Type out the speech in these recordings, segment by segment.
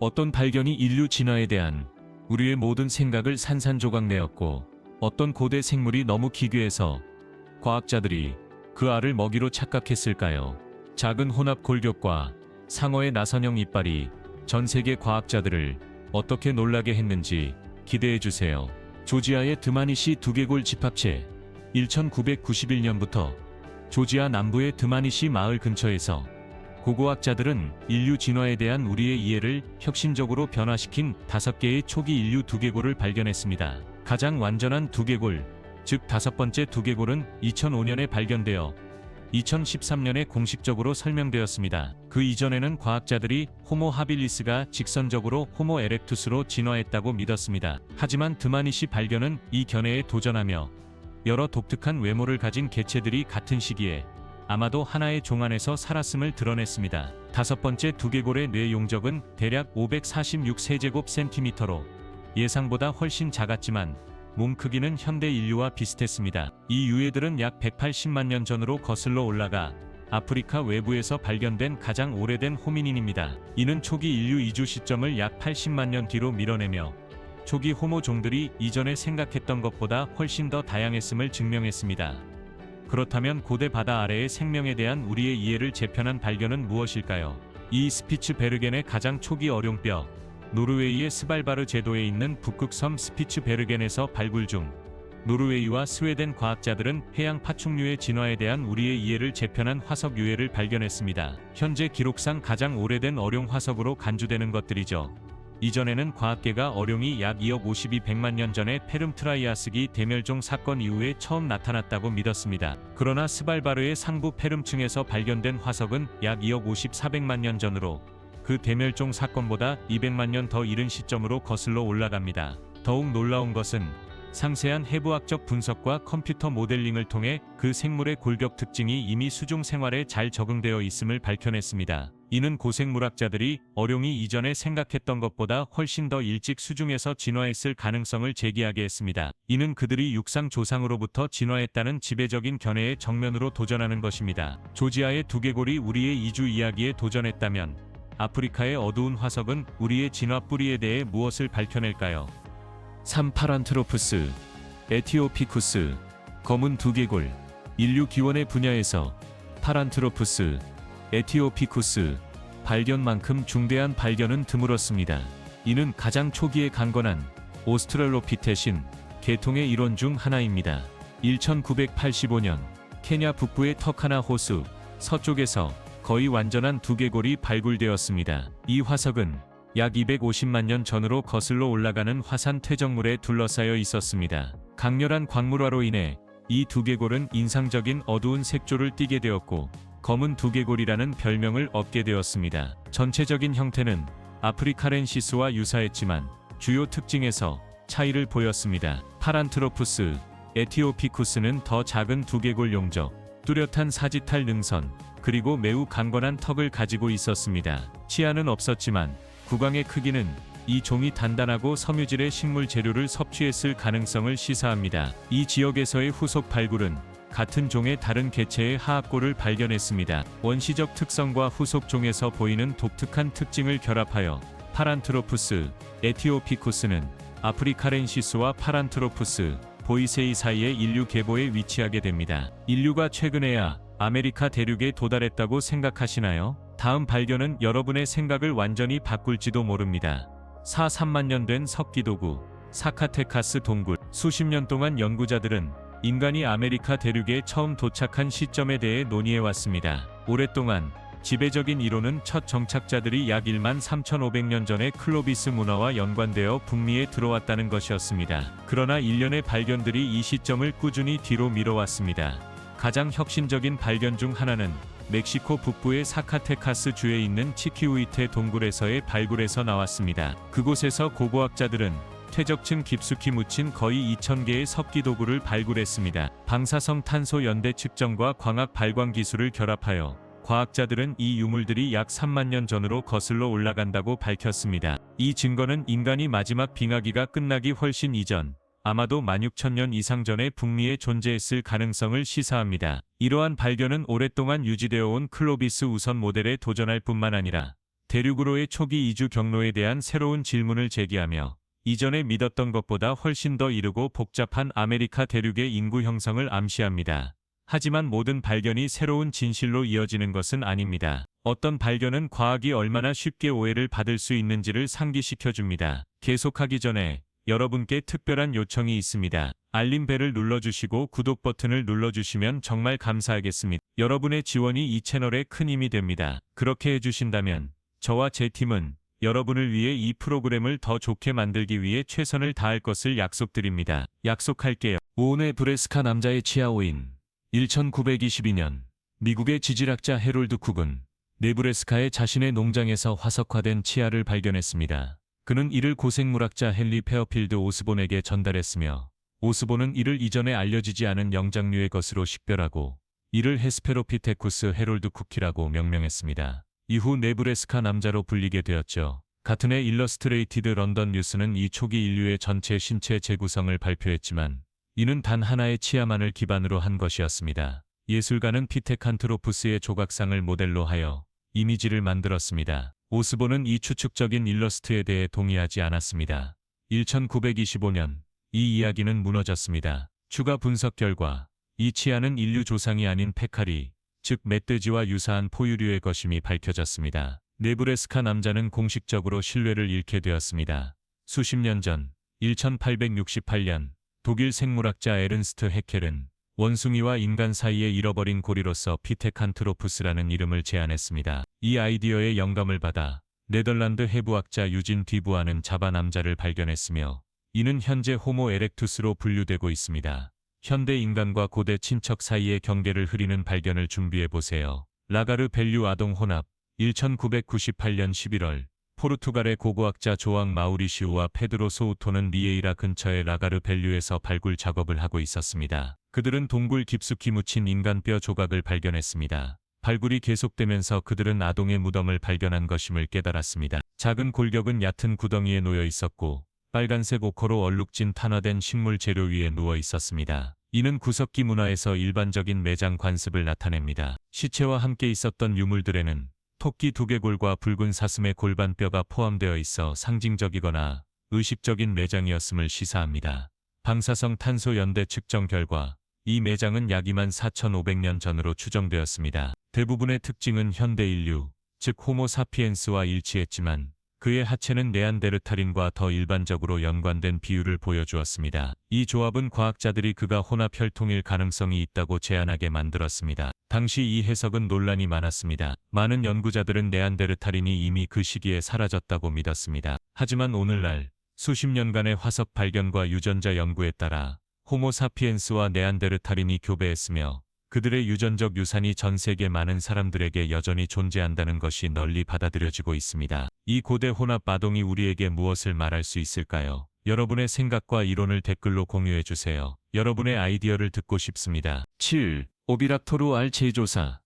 어떤 발견이 인류 진화에 대한 우리의 모든 생각을 산산조각내었고 어떤 고대 생물이 너무 기괴해서 과학자들이 그 알을 먹이로 착각했을까요? 작은 혼합 골격과 상어의 나선형 이빨이 전 세계 과학자들을 어떻게 놀라게 했는지 기대해 주세요. 조지아의 드마니시 두개골 집합체 1991년부터 조지아 남부의 드마니시 마을 근처에서 고고학자들은 인류 진화에 대한 우리의 이해를 혁신적으로 변화시킨 다섯 개의 초기 인류 두개골을 발견했습니다. 가장 완전한 두개골, 즉 다섯 번째 두개골은 2005년에 발견되어 2013년에 공식적으로 설명되었습니다. 그 이전에는 과학자들이 호모 하빌리스가 직선적으로 호모 에렉투스로 진화했다고 믿었습니다. 하지만 드마니시 발견은 이 견해에 도전하며 여러 독특한 외모를 가진 개체들이 같은 시기에 아마도 하나의 종 안에서 살았음을 드러냈습니다. 다섯 번째 두개골의 뇌 용적은 대략 546 세제곱 센티미터로 예상보다 훨씬 작았지만 몸 크기는 현대 인류와 비슷했습니다. 이 유해들은 약 180만 년 전으로 거슬러 올라가 아프리카 외부에서 발견된 가장 오래된 호미닌입니다. 이는 초기 인류 이주 시점을 약 80만 년 뒤로 밀어내며 초기 호모 종들이 이전에 생각했던 것보다 훨씬 더 다양했음을 증명했습니다. 그렇다면 고대 바다 아래의 생명에 대한 우리의 이해를 재편한 발견은 무엇일까요? 이 스피츠베르겐의 가장 초기 어룡뼈, 노르웨이의 스발바르 제도에 있는 북극섬 스피츠베르겐에서 발굴 중 노르웨이와 스웨덴 과학자들은 해양 파충류의 진화에 대한 우리의 이해를 재편한 화석 유해를 발견했습니다. 현재 기록상 가장 오래된 어룡 화석으로 간주되는 것들이죠. 이전에는 과학계가 어룡이 약 2억 52백만 년 전에 페름트라이아스기 대멸종 사건 이후에 처음 나타났다고 믿었습니다. 그러나 스발바르의 상부 페름층에서 발견된 화석은 약 2억 54백만 년 전으로 그 대멸종 사건보다 200만 년 더 이른 시점으로 거슬러 올라갑니다. 더욱 놀라운 것은 상세한 해부학적 분석과 컴퓨터 모델링을 통해 그 생물의 골격 특징이 이미 수중 생활에 잘 적응되어 있음을 밝혀냈습니다. 이는 고생물학자들이 어룡이 이전에 생각했던 것보다 훨씬 더 일찍 수중에서 진화했을 가능성을 제기하게 했습니다. 이는 그들이 육상 조상으로부터 진화했다는 지배적인 견해의 정면으로 도전하는 것입니다. 조지아의 두개골이 우리의 이주 이야기에 도전했다면 아프리카의 어두운 화석은 우리의 진화 뿌리에 대해 무엇을 밝혀낼까요? 3. 파란트로푸스, 에티오피쿠스, 검은 두개골, 인류 기원의 분야에서 파란트로푸스, 에티오피쿠스 발견만큼 중대한 발견은 드물었습니다. 이는 가장 초기에 강건한 오스트랄로피테신 계통의 일원 중 하나입니다. 1985년 케냐 북부의 터카나 호수 서쪽에서 거의 완전한 두개골이 발굴되었습니다. 이 화석은 약 250만 년 전으로 거슬러 올라가는 화산 퇴적물에 둘러싸여 있었습니다. 강렬한 광물화로 인해 이 두개골은 인상적인 어두운 색조를 띠게 되었고 검은 두개골이라는 별명을 얻게 되었습니다. 전체적인 형태는 아프리카렌시스와 유사했지만 주요 특징에서 차이를 보였습니다. 파란트로푸스, 에티오피쿠스는 더 작은 두개골 용적, 뚜렷한 사지탈 능선, 그리고 매우 강건한 턱을 가지고 있었습니다. 치아는 없었지만 구강의 크기는 이 종이 단단하고 섬유질의 식물 재료를 섭취했을 가능성을 시사합니다. 이 지역에서의 후속 발굴은 같은 종의 다른 개체의 하악골을 발견했습니다. 원시적 특성과 후속 종에서 보이는 독특한 특징을 결합하여 파란트로푸스, 에티오피쿠스는 아프리카렌시스와 파란트로푸스, 보이세이 사이의 인류 계보에 위치하게 됩니다. 인류가 최근에야 아메리카 대륙에 도달했다고 생각하시나요? 다음 발견은 여러분의 생각을 완전히 바꿀지도 모릅니다. 4, 3만 년 된 석기도구, 사카테카스 동굴. 수십 년 동안 연구자들은 인간이 아메리카 대륙에 처음 도착한 시점에 대해 논의해왔습니다. 오랫동안 지배적인 이론은 첫 정착자들이 약 1만 3,500년 전에 클로비스 문화와 연관되어 북미에 들어왔다는 것이었습니다. 그러나 일련의 발견들이 이 시점을 꾸준히 뒤로 미뤄왔습니다. 가장 혁신적인 발견 중 하나는 멕시코 북부의 사카테카스 주에 있는 치키우이테 동굴에서의 발굴에서 나왔습니다. 그곳에서 고고학자들은 퇴적층 깊숙이 묻힌 거의 2,000개의 석기 도구를 발굴했습니다. 방사성 탄소 연대 측정과 광학 발광 기술을 결합하여 과학자들은 이 유물들이 약 3만 년 전으로 거슬러 올라간다고 밝혔습니다. 이 증거는 인간이 마지막 빙하기가 끝나기 훨씬 이전, 아마도 16,000년 이상 전에 북미에 존재했을 가능성을 시사합니다. 이러한 발견은 오랫동안 유지되어 온 클로비스 우선 모델에 도전할 뿐만 아니라 대륙으로의 초기 이주 경로에 대한 새로운 질문을 제기하며 이전에 믿었던 것보다 훨씬 더 이르고 복잡한 아메리카 대륙의 인구 형성을 암시합니다. 하지만 모든 발견이 새로운 진실로 이어지는 것은 아닙니다. 어떤 발견은 과학이 얼마나 쉽게 오해를 받을 수 있는지를 상기시켜 줍니다. 계속하기 전에 여러분께 특별한 요청이 있습니다. 알림벨을 눌러주시고 구독 버튼을 눌러주시면 정말 감사하겠습니다. 여러분의 지원이 이 채널에 큰 힘이 됩니다. 그렇게 해주신다면 저와 제 팀은 여러분을 위해 이 프로그램을 더 좋게 만들기 위해 최선을 다할 것을 약속드립니다. 약속할게요. 오은의 브레스카 남자의 치아오인 1922년 미국의 지질학자 헤롤드 쿡은 네브레스카의 자신의 농장에서 화석화된 치아를 발견했습니다. 그는 이를 고생물학자 헨리 페어필드 오스본에게 전달했으며 오스본은 이를 이전에 알려지지 않은 영장류의 것으로 식별하고 이를 헤스페로피테쿠스 헤롤드 쿠키라고 명명했습니다. 이후 네브레스카 남자로 불리게 되었죠. 같은 해 일러스트레이티드 런던 뉴스는 이 초기 인류의 전체 신체 재구성을 발표했지만 이는 단 하나의 치아만을 기반으로 한 것이었습니다. 예술가는 피테칸트로푸스의 조각상을 모델로 하여 이미지를 만들었습니다. 오스본은 이 추측적인 일러스트에 대해 동의하지 않았습니다. 1925년 이 이야기는 무너졌습니다. 추가 분석 결과 이 치아는 인류 조상이 아닌 페카리, 즉 멧돼지와 유사한 포유류의 것임이 밝혀졌습니다. 네브레스카 남자는 공식적으로 신뢰를 잃게 되었습니다. 수십 년 전, 1868년 독일 생물학자 에른스트 헤켈은 원숭이와 인간 사이에 잃어버린 고리로서 피테칸트로푸스라는 이름을 제안했습니다. 이 아이디어에 영감을 받아 네덜란드 해부학자 유진 뒤부아는 자바 남자를 발견했으며 이는 현재 호모 에렉투스로 분류되고 있습니다. 현대 인간과 고대 친척 사이의 경계를 흐리는 발견을 준비해 보세요. 라가르 벨류 아동 혼합 1998년 11월 포르투갈의 고고학자 조앙 마우리시우와 페드로 소우토는 리에이라 근처의 라가르 벨류에서 발굴 작업을 하고 있었습니다. 그들은 동굴 깊숙이 묻힌 인간뼈 조각을 발견했습니다. 발굴이 계속되면서 그들은 아동의 무덤을 발견한 것임을 깨달았습니다. 작은 골격은 얕은 구덩이에 놓여 있었고 빨간색 오커로 얼룩진 탄화된 식물 재료 위에 누워 있었습니다. 이는 구석기 문화에서 일반적인 매장 관습을 나타냅니다. 시체와 함께 있었던 유물들에는 토끼 두개골과 붉은 사슴의 골반뼈가 포함되어 있어 상징적이거나 의식적인 매장이었음을 시사합니다. 방사성 탄소 연대 측정 결과 이 매장은 약 2만 4,500년 전으로 추정되었습니다. 대부분의 특징은 현대 인류, 즉 호모 사피엔스와 일치했지만 그의 하체는 네안데르탈인과 더 일반적으로 연관된 비율을 보여주었습니다. 이 조합은 과학자들이 그가 혼합 혈통일 가능성이 있다고 제안하게 만들었습니다. 당시 이 해석은 논란이 많았습니다. 많은 연구자들은 네안데르탈인이 이미 그 시기에 사라졌다고 믿었습니다. 하지만 오늘날 수십 년간의 화석 발견과 유전자 연구에 따라 호모 사피엔스와 네안데르탈인이 교배했으며 그들의 유전적 유산이 전 세계 많은 사람들에게 여전히 존재한다는 것이 널리 받아들여지고 있습니다. 이 고대 혼합 아동이 우리에게 무엇을 말할 수 있을까요? 여러분의 생각과 이론을 댓글로 공유해 주세요. 여러분의 아이디어를 듣고 싶습니다. 7. 오비락토르 알 재조사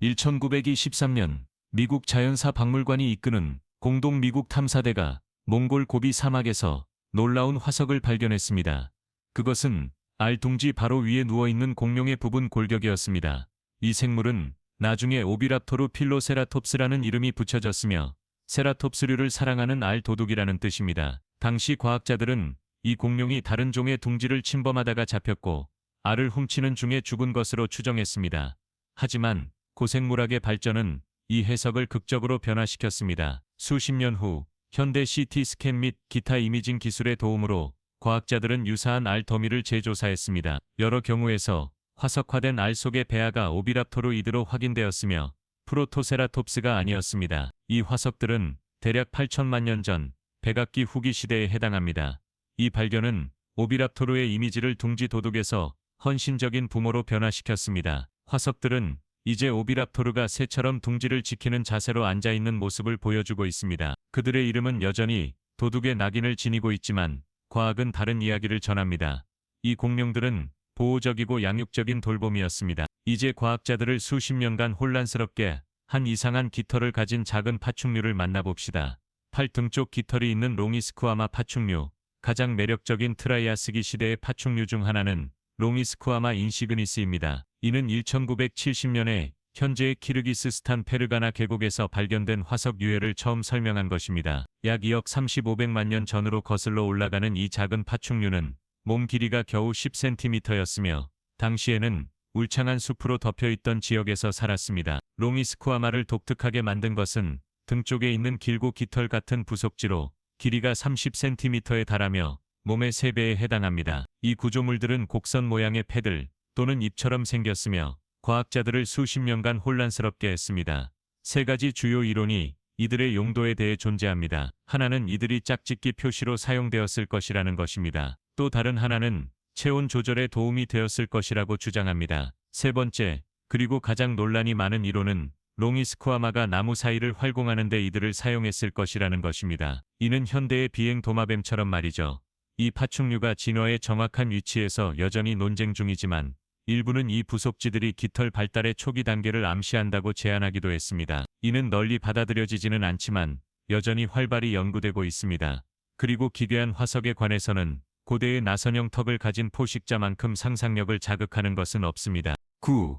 1923년 미국 자연사 박물관이 이끄는 공동 미국 탐사대가 몽골 고비 사막에서 놀라운 화석을 발견했습니다. 그것은 알 둥지 바로 위에 누워있는 공룡의 부분 골격이었습니다. 이 생물은 나중에 오비랍토르 필로세라톱스라는 이름이 붙여졌으며 세라톱스류를 사랑하는 알 도둑이라는 뜻입니다. 당시 과학자들은 이 공룡이 다른 종의 둥지를 침범하다가 잡혔고 알을 훔치는 중에 죽은 것으로 추정했습니다. 하지만 고생물학의 발전은 이 해석을 극적으로 변화시켰습니다. 수십 년 후 현대 CT 스캔 및 기타 이미징 기술의 도움으로 과학자들은 유사한 알 더미를 재조사했습니다. 여러 경우에서 화석화된 알 속의 배아가 오비랍토르이드로 확인되었으며 프로토세라톱스가 아니었습니다. 이 화석들은 대략 8천만 년 전 백악기 후기 시대에 해당합니다. 이 발견은 오비랍토르의 이미지를 둥지 도둑에서 헌신적인 부모로 변화시켰습니다. 화석들은 이제 오비랍토르가 새처럼 둥지를 지키는 자세로 앉아있는 모습을 보여주고 있습니다. 그들의 이름은 여전히 도둑의 낙인을 지니고 있지만 과학은 다른 이야기를 전합니다. 이 공룡들은 보호적이고 양육적인 돌봄이었습니다. 이제 과학자들을 수십 년간 혼란스럽게 한 이상한 깃털을 가진 작은 파충류를 만나봅시다. 팔등 쪽 깃털이 있는 롱이스쿠아마 파충류. 가장 매력적인 트라이아스기 시대의 파충류 중 하나는 롱이스쿠아마 인시그니스입니다. 이는 1970년에 현재의 키르기스스탄 페르가나 계곡에서 발견된 화석 유해를 처음 설명한 것입니다. 약 2억 3,500만 년 전으로 거슬러 올라가는 이 작은 파충류는 몸 길이가 겨우 10cm였으며 당시에는 울창한 숲으로 덮여 있던 지역에서 살았습니다. 롱이스쿠아마를 독특하게 만든 것은 등 쪽에 있는 길고 깃털 같은 부속지로 길이가 30cm에 달하며 몸의 3배에 해당합니다. 이 구조물들은 곡선 모양의 패들 또는 잎처럼 생겼으며 과학자들을 수십 년간 혼란스럽게 했습니다. 세 가지 주요 이론이 이들의 용도에 대해 존재합니다. 하나는 이들이 짝짓기 표시로 사용되었을 것이라는 것입니다. 또 다른 하나는 체온 조절에 도움이 되었을 것이라고 주장합니다. 세 번째, 그리고 가장 논란이 많은 이론은 롱이스쿠아마가 나무 사이를 활공하는 데 이들을 사용했을 것이라는 것입니다. 이는 현대의 비행 도마뱀처럼 말이죠. 이 파충류가 진화의 정확한 위치에서 여전히 논쟁 중이지만 일부는 이 부속지들이 깃털 발달의 초기 단계를 암시한다고 제안하기도 했습니다. 이는 널리 받아들여지지는 않지만 여전히 활발히 연구되고 있습니다. 그리고 기괴한 화석에 관해서는 고대의 나선형 턱을 가진 포식자만큼 상상력을 자극하는 것은 없습니다. 9.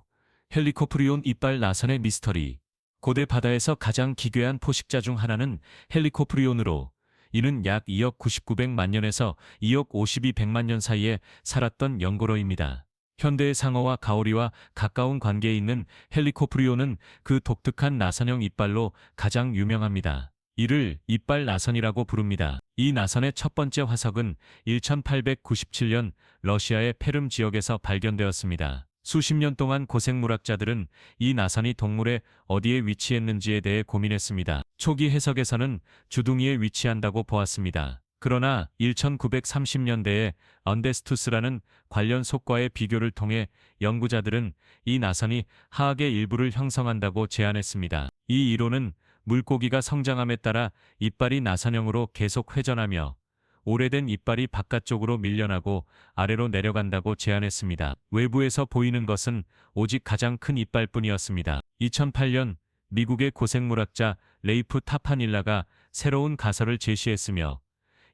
헬리코프리온 이빨 나선의 미스터리 고대 바다에서 가장 기괴한 포식자 중 하나는 헬리코프리온으로 이는 약 2억 9900만 년에서 2억 5200만 년 사이에 살았던 연고로입니다. 현대의 상어와 가오리와 가까운 관계에 있는 헬리코프리온은 그 독특한 나선형 이빨로 가장 유명합니다. 이를 이빨 나선이라고 부릅니다. 이 나선의 첫 번째 화석은 1897년 러시아의 페름 지역에서 발견되었습니다. 수십 년 동안 고생물학자들은 이 나선이 동물의 어디에 위치했는지에 대해 고민했습니다. 초기 해석에서는 주둥이에 위치한다고 보았습니다. 그러나 1930년대에 언데스투스라는 관련 속과의 비교를 통해 연구자들은 이 나선이 하악의 일부를 형성한다고 제안했습니다. 이 이론은 물고기가 성장함에 따라 이빨이 나선형으로 계속 회전하며 오래된 이빨이 바깥쪽으로 밀려나고 아래로 내려간다고 제안했습니다. 외부에서 보이는 것은 오직 가장 큰 이빨뿐이었습니다. 2008년 미국의 고생물학자 레이프 타파닐라가 새로운 가설을 제시했으며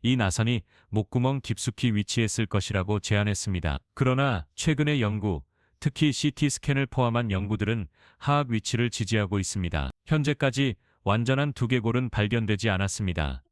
이 나선이 목구멍 깊숙이 위치했을 것이라고 제안했습니다. 그러나 최근의 연구, 특히 CT 스캔을 포함한 연구들은 하악 위치를 지지하고 있습니다. 현재까지 완전한 두개골은 발견되지 않았습니다.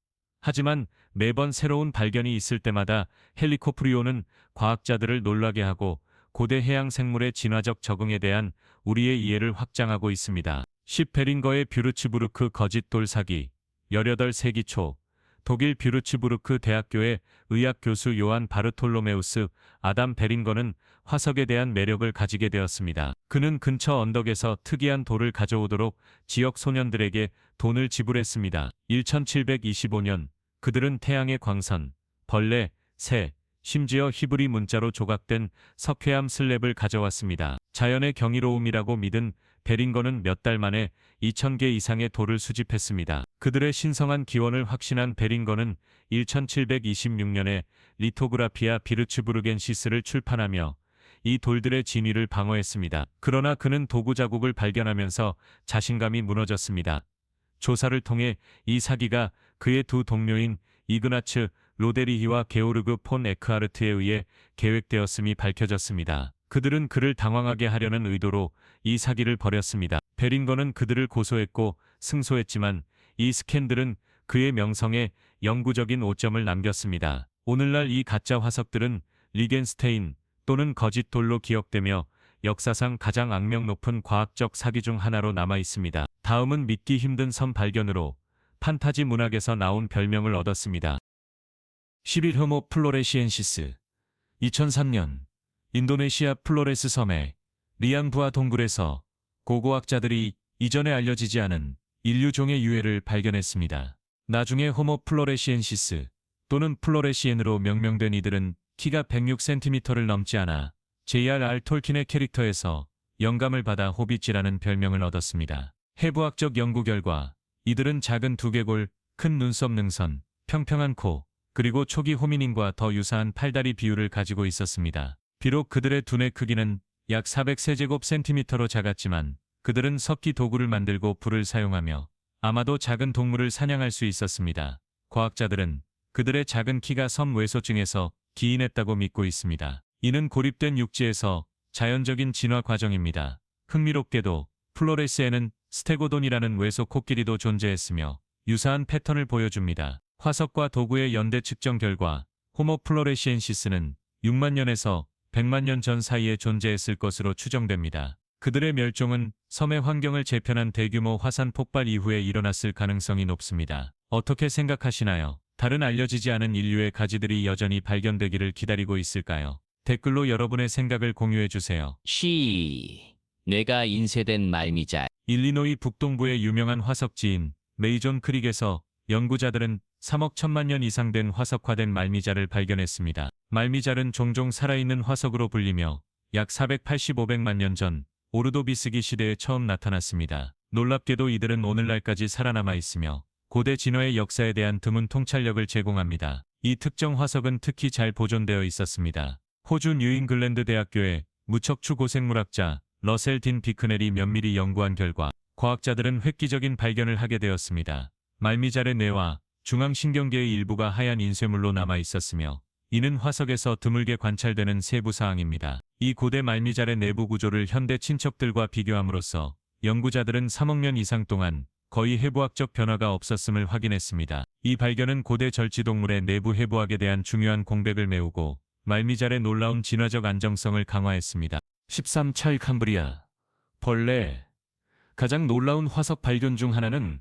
하지만 매번 새로운 발견이 있을 때마다 헬리코프리온은 과학자들을 놀라게 하고 고대 해양 생물의 진화적 적응에 대한 우리의 이해를 확장하고 있습니다. 10 베링거의 뷰르츠부르크 거짓 돌 사기 18세기 초 독일 뷰르츠부르크 대학교의 의학 교수 요한 바르톨로메우스 아담 베링거는 화석에 대한 매력을 가지게 되었습니다. 그는 근처 언덕에서 특이한 돌을 가져오도록 지역 소년들에게 돈을 지불했습니다. 1725년 그들은 태양의 광선, 벌레, 새, 심지어 히브리 문자로 조각된 석회암 슬랩을 가져왔습니다. 자연의 경이로움이라고 믿은 베링거는 몇 달 만에 2,000개 이상의 돌을 수집했습니다. 그들의 신성한 기원을 확신한 베링거는 1726년에 리토그라피아 비르츠부르겐시스를 출판하며 이 돌들의 진위를 방어했습니다. 그러나 그는 도구 자국을 발견하면서 자신감이 무너졌습니다. 조사를 통해 이 사기가 그의 두 동료인 이그나츠 로데리히와 게오르그 폰 에크하르트에 의해 계획되었음이 밝혀졌습니다. 그들은 그를 당황하게 하려는 의도로 이 사기를 벌였습니다. 베링거는 그들을 고소했고 승소했지만 이 스캔들은 그의 명성에 영구적인 오점을 남겼습니다. 오늘날 이 가짜 화석들은 리겐스테인 또는 거짓 돌로 기억되며 역사상 가장 악명 높은 과학적 사기 중 하나로 남아 있습니다. 다음은 믿기 힘든 섬 발견으로 판타지 문학에서 나온 별명을 얻었습니다. 11호모 플로레시엔시스 2003년 인도네시아 플로레스 섬의 리앙부아 동굴에서 고고학자들이 이전에 알려지지 않은 인류종의 유해를 발견했습니다. 나중에 호모 플로레시엔시스 또는 플로레시엔으로 명명된 이들은 키가 106cm를 넘지 않아 J.R.R. 톨킨의 캐릭터에서 영감을 받아 호빗이라는 별명을 얻었습니다. 해부학적 연구 결과 이들은 작은 두개골, 큰 눈썹 능선, 평평한 코, 그리고 초기 호미닌과 더 유사한 팔다리 비율을 가지고 있었습니다. 비록 그들의 두뇌 크기는 약 400세제곱센티미터로 작았지만 그들은 석기 도구를 만들고 불을 사용하며 아마도 작은 동물을 사냥할 수 있었습니다. 과학자들은 그들의 작은 키가 섬 외소증에서 기인했다고 믿고 있습니다. 이는 고립된 육지에서 자연적인 진화 과정입니다. 흥미롭게도 플로레스에는 스테고돈이라는 외소 코끼리도 존재했으며 유사한 패턴을 보여줍니다. 화석과 도구의 연대 측정 결과 호모 플로레시엔시스는 6만 년에서 100만 년 전 사이에 존재했을 것으로 추정됩니다. 그들의 멸종은 섬의 환경을 재편한 대규모 화산 폭발 이후에 일어났을 가능성이 높습니다. 어떻게 생각하시나요? 다른 알려지지 않은 인류의 가지들이 여전히 발견되기를 기다리고 있을까요? 댓글로 여러분의 생각을 공유해 주세요. 쉬. 뇌가 인쇄된 말미잘. 일리노이 북동부의 유명한 화석지인 메이존 크릭에서 연구자들은 3억 천만 년 이상 된 화석화된 말미잘을 발견했습니다. 말미잘은 종종 살아있는 화석으로 불리며 약 480-500만 년 전 오르도 비스기 시대에 처음 나타났습니다. 놀랍게도 이들은 오늘날까지 살아남아 있으며 고대 진화의 역사에 대한 드문 통찰력을 제공합니다. 이 특정 화석은 특히 잘 보존되어 있었습니다. 호주 뉴잉글랜드 대학교의 무척추 고생물학자 러셀 딘 비크넬이 면밀히 연구한 결과 과학자들은 획기적인 발견을 하게 되었습니다. 말미잘의 뇌와 중앙신경계의 일부가 하얀 인쇄물로 남아 있었으며 이는 화석에서 드물게 관찰되는 세부 사항입니다. 이 고대 말미잘의 내부 구조를 현대 친척들과 비교함으로써 연구자들은 3억 년 이상 동안 거의 해부학적 변화가 없었음을 확인했습니다. 이 발견은 고대 절지동물의 내부 해부학에 대한 중요한 공백을 메우고 말미잘의 놀라운 진화적 안정성을 강화했습니다. 13. 찰 캄브리아 벌레 가장 놀라운 화석 발견 중 하나는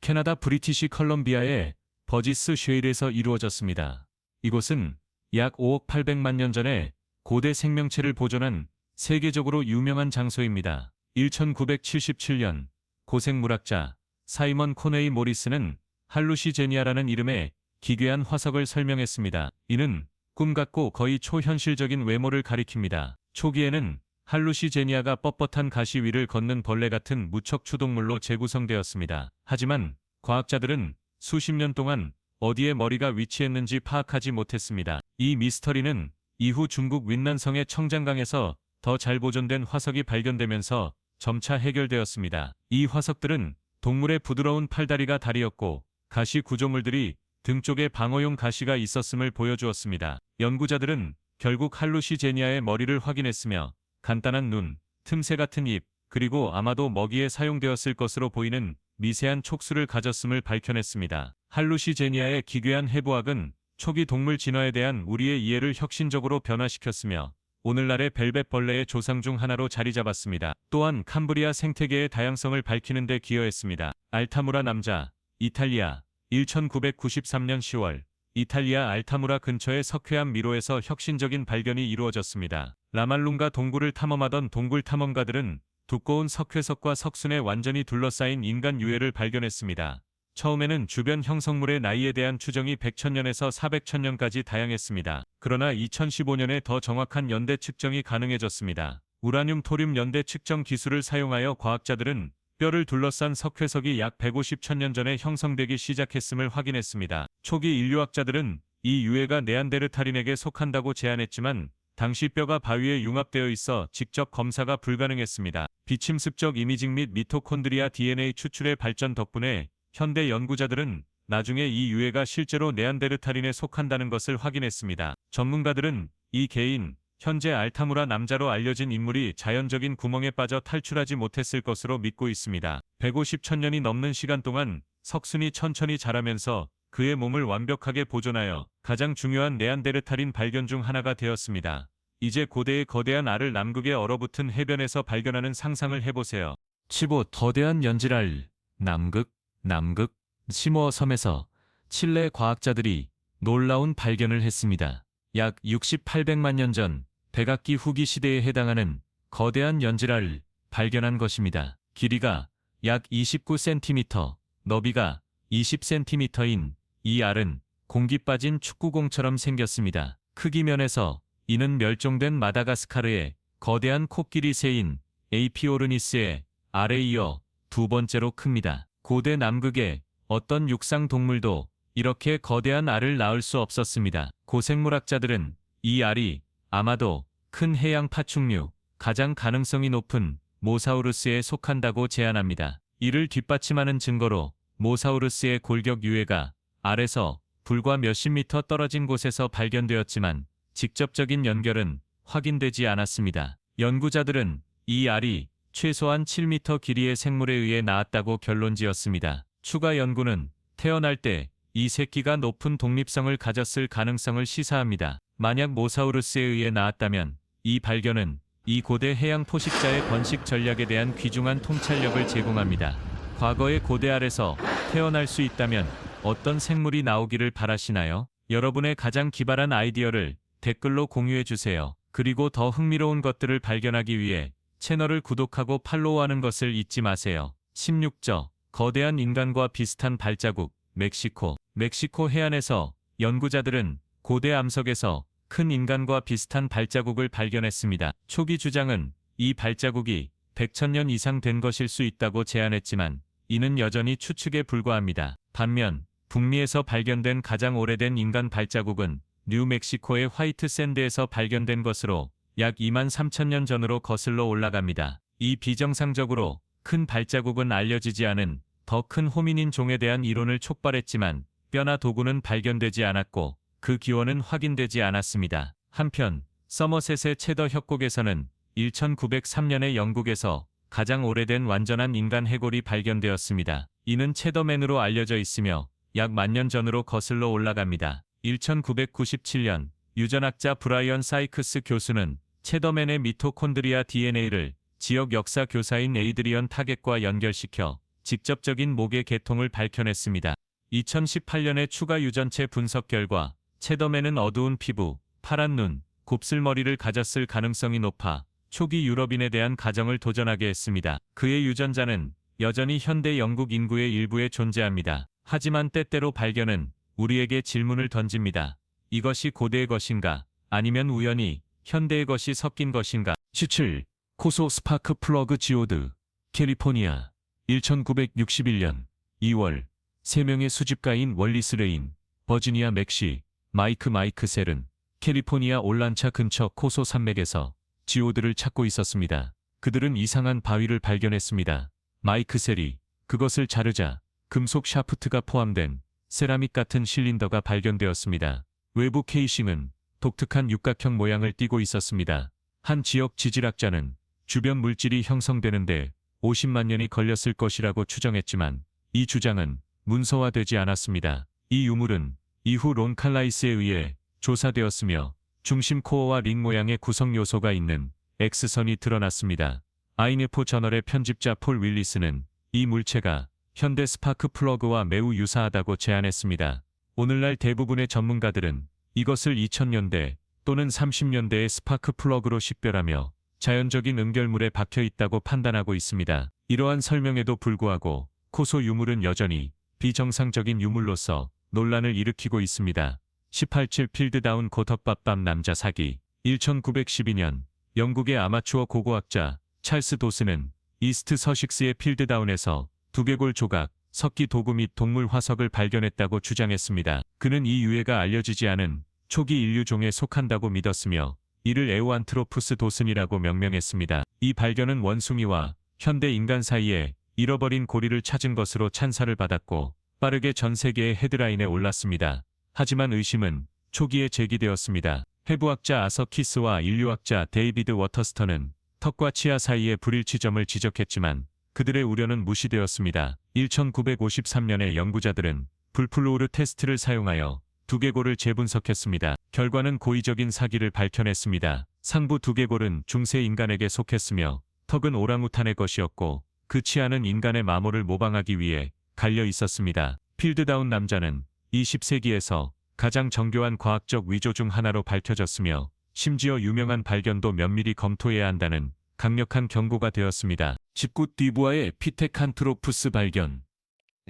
캐나다 브리티시 컬럼비아의 버지스 쉐일에서 이루어졌습니다. 이곳은 약 5억 800만 년 전에 고대 생명체를 보존한 세계적으로 유명한 장소입니다. 1977년 고생물학자 사이먼 코네이 모리스는 할루시제니아라는 이름의 기괴한 화석을 설명했습니다. 이는 꿈 같고 거의 초현실적인 외모를 가리킵니다. 초기에는 할루시제니아가 뻣뻣한 가시 위를 걷는 벌레 같은 무척 추 동물로 재구성되었습니다. 하지만 과학자들은 수십 년 동안 어디에 머리가 위치했는지 파악하지 못했습니다. 이 미스터리는 이후 중국 윈난성의 청장강에서 더 잘 보존된 화석이 발견되면서 점차 해결되었습니다. 이 화석들은 동물의 부드러운 팔다리가 다리였고 가시 구조물들이 등 쪽에 방어용 가시가 있었음을 보여주었습니다. 연구자들은 결국 할루시제니아의 머리를 확인했으며 간단한 눈, 틈새 같은 입, 그리고 아마도 먹이에 사용되었을 것으로 보이는 미세한 촉수를 가졌음을 밝혀냈습니다. 할루시제니아의 기괴한 해부학은 초기 동물 진화에 대한 우리의 이해를 혁신적으로 변화시켰으며 오늘날의 벨벳 벌레의 조상 중 하나로 자리 잡았습니다. 또한 캄브리아 생태계의 다양성을 밝히는 데 기여했습니다. 알타무라 남자, 이탈리아, 1993년 10월, 이탈리아 알타무라 근처의 석회암 미로에서 혁신적인 발견이 이루어졌습니다. 라말룽가 동굴을 탐험하던 동굴 탐험가들은 두꺼운 석회석과 석순에 완전히 둘러싸인 인간 유해를 발견했습니다. 처음에는 주변 형성물의 나이에 대한 추정이 100천년에서 400천년까지 다양했습니다. 그러나 2015년에 더 정확한 연대 측정이 가능해졌습니다. 우라늄 토륨 연대 측정 기술을 사용하여 과학자들은 뼈를 둘러싼 석회석이 약 150천년 전에 형성되기 시작했음을 확인했습니다. 초기 인류학자들은 이 유해가 네안데르탈인에게 속한다고 제안했지만 당시 뼈가 바위에 융합되어 있어 직접 검사가 불가능했습니다. 비침습적 이미징 및 미토콘드리아 DNA 추출의 발전 덕분에 현대 연구자들은 나중에 이 유해가 실제로 네안데르탈인에 속한다는 것을 확인했습니다. 전문가들은 이 개인, 현재 알타무라 남자로 알려진 인물이 자연적인 구멍에 빠져 탈출하지 못했을 것으로 믿고 있습니다. 150천년이 넘는 시간 동안 석순이 천천히 자라면서 그의 몸을 완벽하게 보존하여 가장 중요한 네안데르탈인 발견 중 하나가 되었습니다. 이제 고대의 거대한 알을 남극에 얼어붙은 해변에서 발견하는 상상을 해보세요. 15. 거대한 연질알 남극 남극 시모어 섬에서 칠레 과학자들이 놀라운 발견을 했습니다. 약 6800만 년 전 백악기 후기 시대에 해당하는 거대한 연질알을 발견한 것입니다. 길이가 약 29cm, 너비가 20cm인 이 알은 공기 빠진 축구공처럼 생겼습니다. 크기 면에서 이는 멸종된 마다가스카르의 거대한 코끼리 새인 에이피오르니스의 알에 이어 두 번째로 큽니다. 고대 남극의 어떤 육상 동물도 이렇게 거대한 알을 낳을 수 없었습니다. 고생물학자들은 이 알이 아마도 큰 해양 파충류, 가장 가능성이 높은 모사우루스에 속한다고 제안합니다. 이를 뒷받침하는 증거로 모사우루스의 골격 유해가 알에서 불과 몇십 미터 떨어진 곳에서 발견되었지만 직접적인 연결은 확인되지 않았습니다. 연구자들은 이 알이 최소한 7m 길이의 생물에 의해 나왔다고 결론지었습니다. 추가 연구는 태어날 때 이 새끼가 높은 독립성을 가졌을 가능성을 시사합니다. 만약 모사우루스에 의해 나왔다면 이 발견은 이 고대 해양 포식자의 번식 전략에 대한 귀중한 통찰력을 제공합니다. 과거의 고대 알에서 태어날 수 있다면 어떤 생물이 나오기를 바라시나요? 여러분의 가장 기발한 아이디어를 댓글로 공유해 주세요. 그리고 더 흥미로운 것들을 발견하기 위해 채널을 구독하고 팔로우하는 것을 잊지 마세요. 16저 거대한 인간과 비슷한 발자국 멕시코 멕시코 해안에서 연구자들은 고대 암석에서 큰 인간과 비슷한 발자국을 발견했습니다. 초기 주장은 이 발자국이 100천년 이상 된 것일 수 있다고 제안했지만 이는 여전히 추측에 불과합니다. 반면 북미에서 발견된 가장 오래된 인간 발자국은 뉴멕시코의 화이트 샌드에서 발견된 것으로 약 2만 3천 년 전으로 거슬러 올라갑니다. 이 비정상적으로 큰 발자국은 알려지지 않은 더 큰 호미닌 종에 대한 이론을 촉발했지만 뼈나 도구는 발견되지 않았고 그 기원은 확인되지 않았습니다. 한편 서머셋의 체더 협곡에서는 1903년에 영국에서 가장 오래된 완전한 인간 해골이 발견되었습니다. 이는 체더맨으로 알려져 있으며 약 만년 전으로 거슬러 올라갑니다. 1997년 유전학자 브라이언 사이크스 교수는 체더맨의 미토콘드리아 DNA를 지역 역사 교사인 에이드리언 타겟과 연결시켜 직접적인 목의 계통을 밝혀냈습니다. 2018년의 추가 유전체 분석 결과 체더맨은 어두운 피부, 파란 눈, 곱슬머리를 가졌을 가능성이 높아 초기 유럽인에 대한 가정을 도전하게 했습니다. 그의 유전자는 여전히 현대 영국 인구의 일부에 존재합니다. 하지만 때때로 발견은 우리에게 질문을 던집니다. 이것이 고대의 것인가? 아니면 우연히 현대의 것이 섞인 것인가? 17. 코소 스파크 플러그 지오드 캘리포니아 1961년 2월 3명의 수집가인 월리스 레인, 버지니아 맥시, 마이크 마이크 셀은 캘리포니아 올란차 근처 코소 산맥에서 지오드를 찾고 있었습니다. 그들은 이상한 바위를 발견했습니다. 마이크 셀이 그것을 자르자 금속 샤프트가 포함된 세라믹 같은 실린더가 발견되었습니다. 외부 케이싱은 독특한 육각형 모양을 띠고 있었습니다. 한 지역 지질학자는 주변 물질이 형성되는데 50만 년이 걸렸을 것이라고 추정했지만 이 주장은 문서화되지 않았습니다. 이 유물은 이후 론칼라이스에 의해 조사되었으며 중심 코어와 링 모양의 구성 요소가 있는 X선이 드러났습니다. 아이네포 저널의 편집자 폴 윌리스는 이 물체가 현대 스파크 플러그와 매우 유사하다고 제안했습니다. 오늘날 대부분의 전문가들은 이것을 2000년대 또는 30년대의 스파크 플러그로 식별하며 자연적인 응결물에 박혀 있다고 판단하고 있습니다. 이러한 설명에도 불구하고 코소 유물은 여전히 비정상적인 유물로서 논란을 일으키고 있습니다. 18칠 필드다운 고덕밥밥 남자 사기 1912년 영국의 아마추어 고고학자 찰스 도스는 이스트 서식스의 필드다운에서 두개골 조각, 석기 도구 및 동물 화석을 발견했다고 주장했습니다. 그는 이 유해가 알려지지 않은 초기 인류종에 속한다고 믿었으며 이를 에오안트로푸스 도슨이라고 명명했습니다. 이 발견은 원숭이와 현대 인간 사이에 잃어버린 고리를 찾은 것으로 찬사를 받았고 빠르게 전 세계의 헤드라인에 올랐습니다. 하지만 의심은 초기에 제기되었습니다. 해부학자 아서 키스와 인류학자 데이비드 워터스턴은 턱과 치아 사이의 불일치점을 지적했지만 그들의 우려는 무시되었습니다. 1953년에 연구자들은 불플로우르 테스트를 사용하여 두개골을 재분석했습니다. 결과는 고의적인 사기를 밝혀냈습니다. 상부 두개골은 중세 인간에게 속했으며 턱은 오랑우탄의 것이었고 그 치아는 인간의 마모를 모방하기 위해 갈려 있었습니다. 필드다운 남자는 20세기에서 가장 정교한 과학적 위조 중 하나로 밝혀졌으며 심지어 유명한 발견도 면밀히 검토해야 한다는 강력한 경고가 되었습니다. 집굿 디부아의 피테칸트로푸스 발견.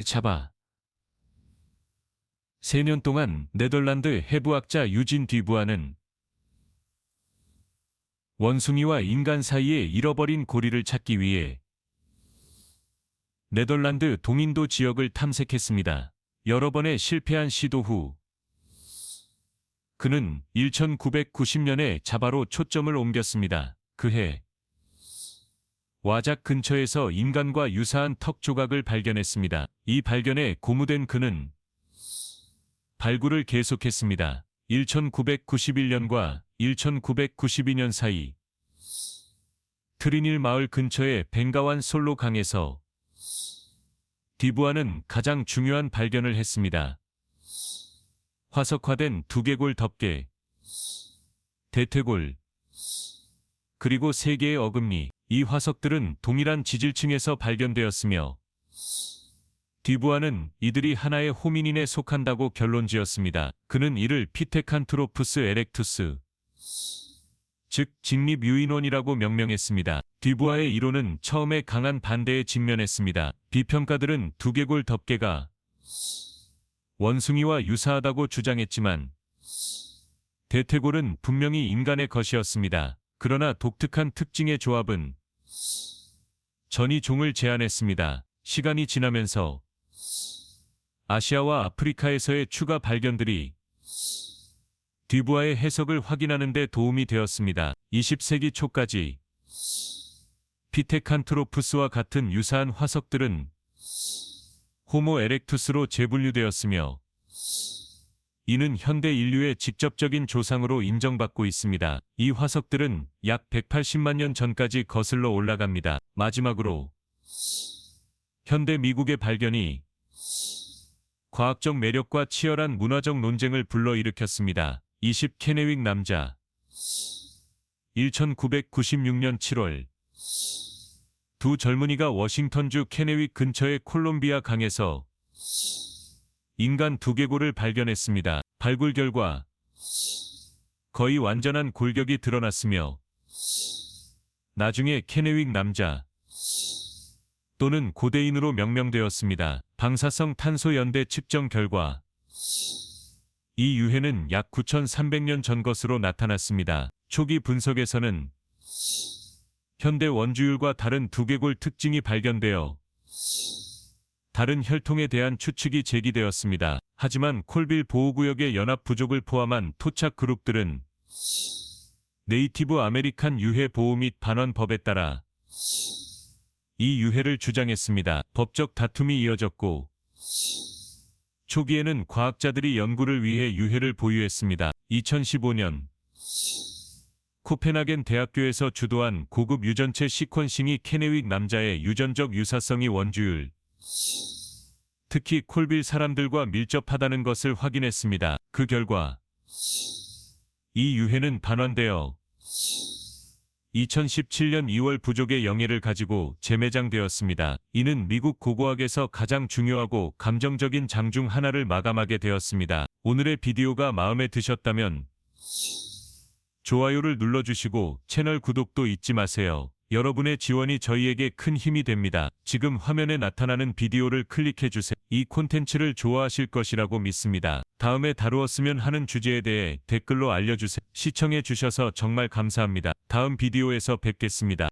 잡아. 3년 동안 네덜란드 해부학자 유진 디부아는 원숭이와 인간 사이에 잃어버린 고리를 찾기 위해 네덜란드 동인도 지역을 탐색했습니다. 여러 번의 실패한 시도 후 그는 1990년에 자바로 초점을 옮겼습니다. 그해 와작 근처에서 인간과 유사한 턱 조각을 발견했습니다. 이 발견에 고무된 그는 발굴을 계속했습니다. 1991년과 1992년 사이 트리닐 마을 근처의 벵가완 솔로 강에서 디부아는 가장 중요한 발견을 했습니다. 화석화된 두개골 덮개, 대퇴골, 그리고 세 개의 어금니. 이 화석들은 동일한 지질층에서 발견되었으며 디부아는 이들이 하나의 호미닌에 속한다고 결론지었습니다. 그는 이를 피테칸트로푸스 에렉투스, 즉 직립 유인원이라고 명명했습니다. 디부아의 이론은 처음에 강한 반대에 직면했습니다. 비평가들은 두개골 덮개가 원숭이와 유사하다고 주장했지만 대퇴골은 분명히 인간의 것이었습니다. 그러나 독특한 특징의 조합은 전이 종을 제안했습니다. 시간이 지나면서 아시아와 아프리카에서의 추가 발견들이 뒤부아의 해석을 확인하는 데 도움이 되었습니다. 20세기 초까지 피테칸트로푸스와 같은 유사한 화석들은 호모 에렉투스로 재분류되었으며 이는 현대 인류의 직접적인 조상으로 인정받고 있습니다. 이 화석들은 약 180만 년 전까지 거슬러 올라갑니다. 마지막으로 현대 미국의 발견이 과학적 매력과 치열한 문화적 논쟁을 불러일으켰습니다. 20 케네윅 남자 1996년 7월 두 젊은이가 워싱턴주 케네윅 근처의 콜롬비아 강에서 인간 두개골을 발견했습니다. 발굴 결과 거의 완전한 골격이 드러났으며 나중에 케네윅 남자 또는 고대인으로 명명되었습니다. 방사성 탄소 연대 측정 결과 이 유해는 약 9,300년 전 것으로 나타났습니다. 초기 분석에서는 현대 원주율과 다른 두개골 특징이 발견되어 다른 혈통에 대한 추측이 제기되었습니다. 하지만 콜빌 보호구역의 연합 부족을 포함한 토착 그룹들은 네이티브 아메리칸 유해 보호 및 반환법에 따라 이 유해를 주장했습니다. 법적 다툼이 이어졌고 초기에는 과학자들이 연구를 위해 유해를 보유했습니다. 2015년 코펜하겐 대학교에서 주도한 고급 유전체 시퀀싱이 케네윅 남자의 유전적 유사성이 원주율 특히 콜빌 사람들과 밀접하다는 것을 확인했습니다. 그 결과 이 유해는 반환되어 2017년 2월 부족의 영예를 가지고 재매장되었습니다. 이는 미국 고고학에서 가장 중요하고 감정적인 장 중 하나를 마감하게 되었습니다. 오늘의 비디오가 마음에 드셨다면 좋아요를 눌러주시고 채널 구독도 잊지 마세요. 여러분의 지원이 저희에게 큰 힘이 됩니다. 지금 화면에 나타나는 비디오를 클릭해 주세요. 이 콘텐츠를 좋아하실 것이라고 믿습니다. 다음에 다루었으면 하는 주제에 대해 댓글로 알려주세요. 시청해 주셔서 정말 감사합니다. 다음 비디오에서 뵙겠습니다.